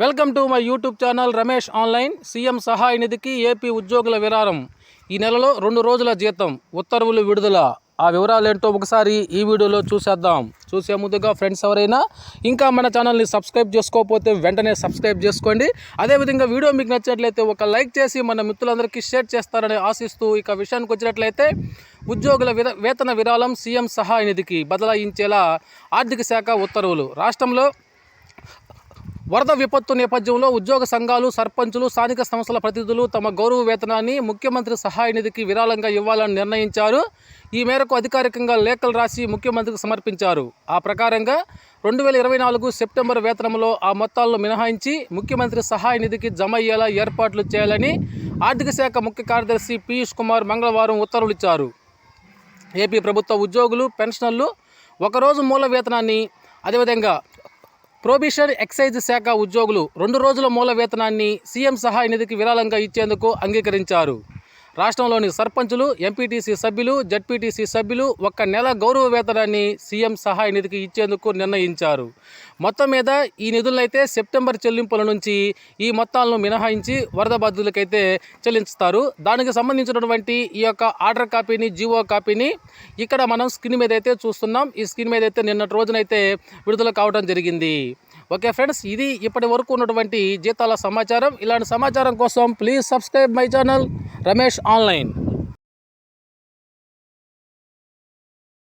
Welcome to my YouTube channel Ramesh online. CM సహాయ నిధికి AP ఉద్యోగుల విరారం ఈ నెలలో రెండు రోజుల జీతం ఉత్తర్వులు విడుదల. ఆ వివరాలు ఏంటో ఒకసారి ఈ వీడియోలో చూసేద్దాం. చూసే ముందుగా ఫ్రెండ్స్ ఎవరైనా ఇంకా మన ఛానల్ని సబ్స్క్రైబ్ చేసుకోకపోతే వెంటనే సబ్స్క్రైబ్ చేసుకోండి. అదేవిధంగా వీడియో మీకు నచ్చినట్లయితే ఒక లైక్ చేసి మన మిత్రులందరికీ షేర్ చేస్తారని ఆశిస్తూ ఇక విషయానికి వచ్చినట్లయితే ఉద్యోగుల వేతన విరాళం సీఎం సహాయ నిధికి బదలాయించేలా ఆర్థిక శాఖ ఉత్తర్వులు. రాష్ట్రంలో వరద విపత్తు నేపథ్యంలో ఉద్యోగ సంఘాలు సర్పంచులు స్థానిక సంస్థల ప్రతినిధులు తమ గౌరవ వేతనాన్ని ముఖ్యమంత్రి సహాయ నిధికి విరాళంగా ఇవ్వాలని నిర్ణయించారు. ఈ మేరకు అధికారికంగా లేఖలు రాసి ముఖ్యమంత్రికి సమర్పించారు. ఆ ప్రకారంగా రెండు వేల ఇరవై నాలుగు సెప్టెంబర్ వేతనంలో ఆ మొత్తాలను మినహాయించి ముఖ్యమంత్రి సహాయ నిధికి జమ అయ్యేలా ఏర్పాట్లు చేయాలని ఆర్థిక శాఖ ముఖ్య కార్యదర్శి పీయూష్ కుమార్ మంగళవారం ఉత్తర్వులు ఇచ్చారు ఏపీ ప్రభుత్వ ఉద్యోగులు పెన్షనర్లు ఒకరోజు మూల వేతనాన్ని అదేవిధంగా ప్రొబిషన్ ఎక్సైజ్ శాఖ ఉద్యోగులు రెండు రోజుల మూల వేతనాన్ని సీఎం సహాయ నిధికి విరాళంగా ఇచ్చేందుకు అంగీకరించారు. రాష్ట్రంలోని సర్పంచులు ఎంపీటీసీ సభ్యులు జడ్పీటీసీ సభ్యులు ఒక్క నెల గౌరవ వేతనాన్ని సీఎం సహాయ నిధికి ఇచ్చేందుకు నిర్ణయించారు. మొత్తం మీద ఈ నిధులైతే సెప్టెంబర్ చెల్లింపుల నుంచి ఈ మొత్తాలను మినహాయించి వరద బాధితులకైతే చెల్లిస్తారు దానికి సంబంధించినటువంటి ఈ యొక్క ఆర్డర్ కాపీని జీవో కాపీని ఇక్కడ మనం స్క్రీన్ మీద అయితే చూస్తున్నాం. ఈ స్క్రీన్ మీద అయితే నిన్నటి రోజునైతే విడుదల కావడం జరిగింది. ఓకే ఫ్రెండ్స్ ఇది ఇప్పటి వరకు ఉన్నటువంటి జీతాల సమాచారం. ఇలాంటి సమాచారం కోసం please subscribe my channel Ramesh online